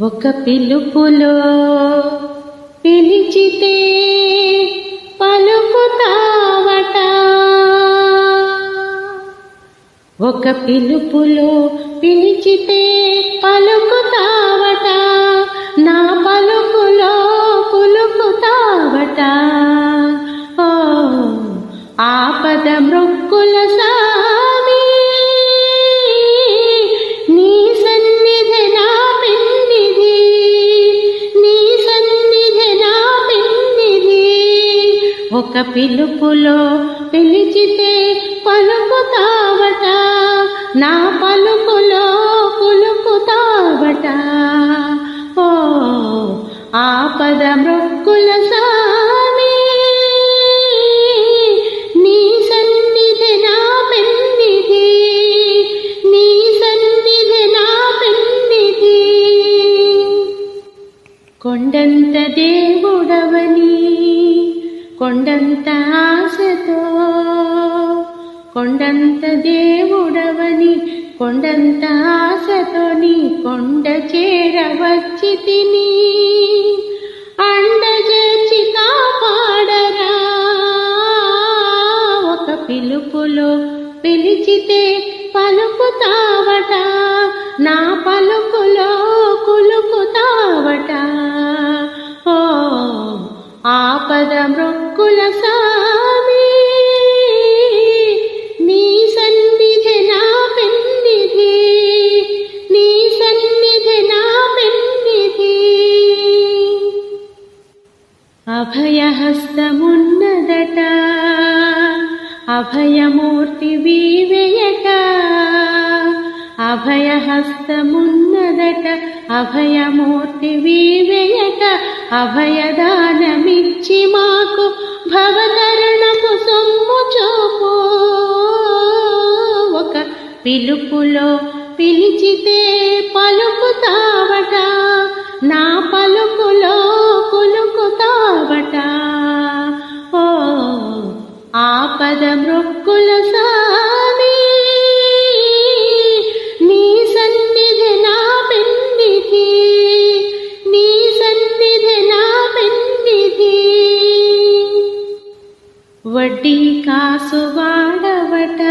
ఒక పిలుపులో పిలిచితే పలుకుతావట. ఒక పిలుపులో పిలిచితే పలుకుతావట. నా పలుకులో పులుకుతావట. ఓ ఆపద మృక్కుల సా ఒక పిలుపులో పిలిచితే పలుకుతావట నా పలుకులో పులుకుతావట ఓ ఆపద మృక్కుల సామి నీ సన్నిధి నా పెన్నిధి నీ సన్నిధి నా పెన్నిధి. కొండంత దేవుడవని కొండంత ఆశతో కొండంత దేవుడవని కొండంత ఆశతో నీ కొండ చేరవచ్చి తిని అండ చేర్చి కాపాడరా. ఒక పిలుపులో పిలిచితే పలుకుతావట నా పలుకులో ఆపద మృక్కుల సామి నీ సన్నిధి నా పెన్నిధి. నీ సన్నిధి నా పెన్నిధి. అభయహస్తమున్నదట. అభయమూర్తి వీవేయట. అభయహస్తమున్నదట. అభయమూర్తి వీవేయట. అభయదానమిచ్చి మాకు భవతరణపు సొమ్ము చూపు. ఒక పిలుపులో పిలిచితే పలుకుతావట నా పలుకులో కులుకుతావట ఓ ఆపద మృక్కుల సా వడ్డీ కాసు వాడవట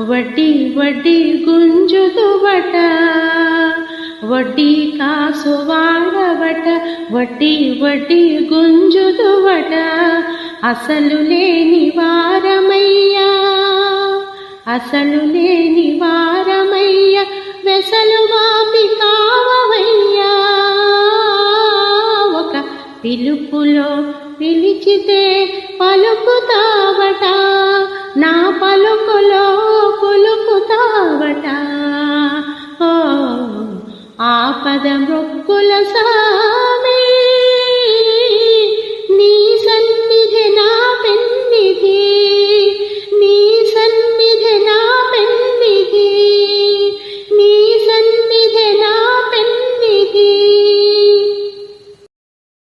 వడ్డీ వడ్డీ గుంజుదువట వడ్డీ కాసు వాడవట వడ్డీ వడ్డీ గుంజుదువట. అసలు లేని వారమయ్యా అసలు లేని వారమయ్యా వెసలు వాపి కావమయ్యా. ఒక పిలుపులో పిలిచితే పలుకుతావట నా పలుకులో పులుకుతావట. ఓ ఆపద మృక్కుల సా